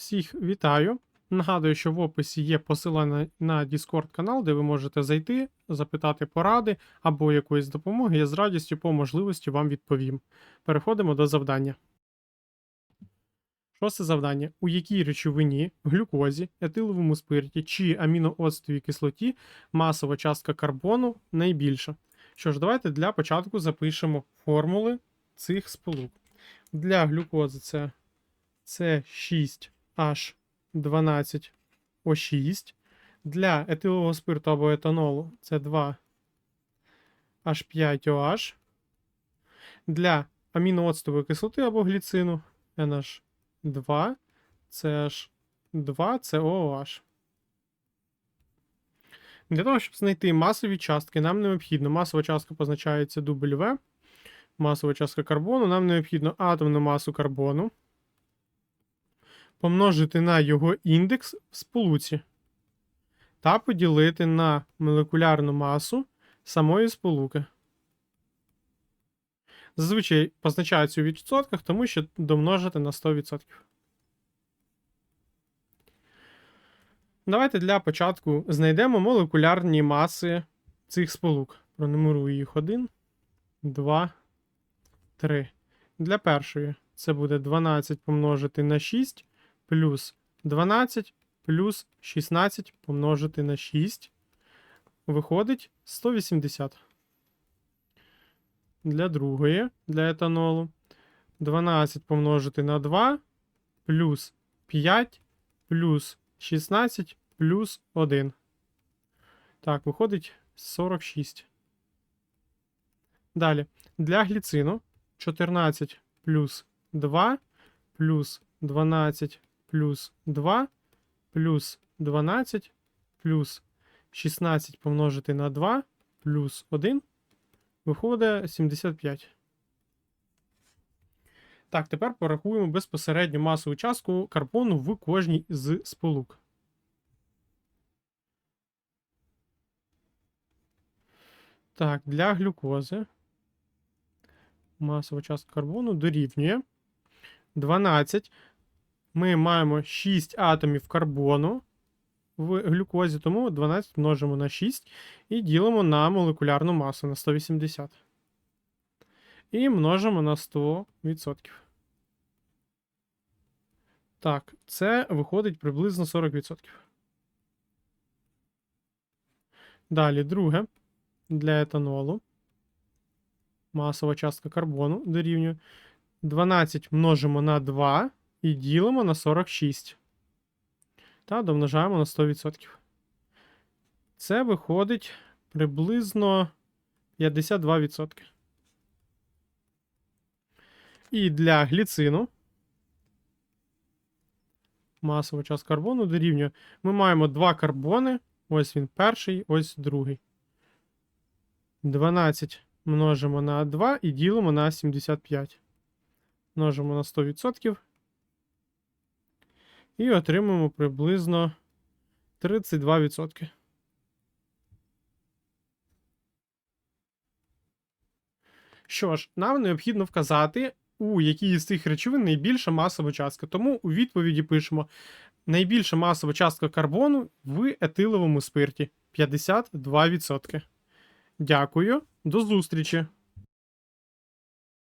Всіх вітаю. Нагадую, що в описі є посилання на Discord канал, де ви можете зайти, запитати поради або якоїсь допомоги. Я з радістю по можливості вам відповім. Переходимо до завдання. Шосте завдання. У якій речовині, глюкозі, етиловому спирті чи аміноостовій кислоті масова частка карбону найбільша? Що ж, давайте для початку запишемо формули цих сполук. Для глюкози це с 6 H12O6. Для етилового спирту або етанолу це 2H5OH. Для амінооцтової кислоти або гліцину NH2, CH2COOH. Для того, щоб знайти масові частки, нам необхідно. Масова частка позначається W, масова частка карбону. Нам необхідно атомну масу карбону помножити на його індекс в сполуці та поділити на молекулярну масу самої сполуки. Зазвичай позначаються у відсотках, тому що домножити на 100%. Давайте для початку знайдемо молекулярні маси цих сполук. Пронумерую їх 1, 2, 3. Для першої це буде 12 помножити на 6 плюс 12 плюс 16 помножити на 6. Виходить 180. Для другої, для етанолу. 12 помножити на 2 плюс 5 плюс 16 плюс 1. Так, виходить 46. Далі. Для гліцину 14 плюс 2 плюс 12 плюс 2 плюс 12 плюс 16 помножити на 2 плюс 1 виходить 75. Так, тепер порахуємо безпосередньо масову частку карбону в кожній з сполук. Так, для глюкози масова частка карбону дорівнює 12 ми маємо 6 атомів карбону в глюкозі, тому 12 множимо на 6 і ділимо на молекулярну масу на 180. І множимо на 100%. Так, це виходить приблизно 40%. Далі, друге, для етанолу. Масова частка карбону дорівнює 12 множимо на 2 і ділимо на 46. Та домножаємо на 100%. Це виходить приблизно 52%. І для гліцину масова частка карбону дорівнює. Ми маємо два карбони. Ось він перший, ось другий. 12 множимо на 2 і ділимо на 75. Множимо на 100%. І отримаємо приблизно 32%. Що ж, нам необхідно вказати, у якій з цих речовин найбільша масова частка. Тому у відповіді пишемо: найбільша масова частка карбону в етиловому спирті 52%. Дякую, до зустрічі!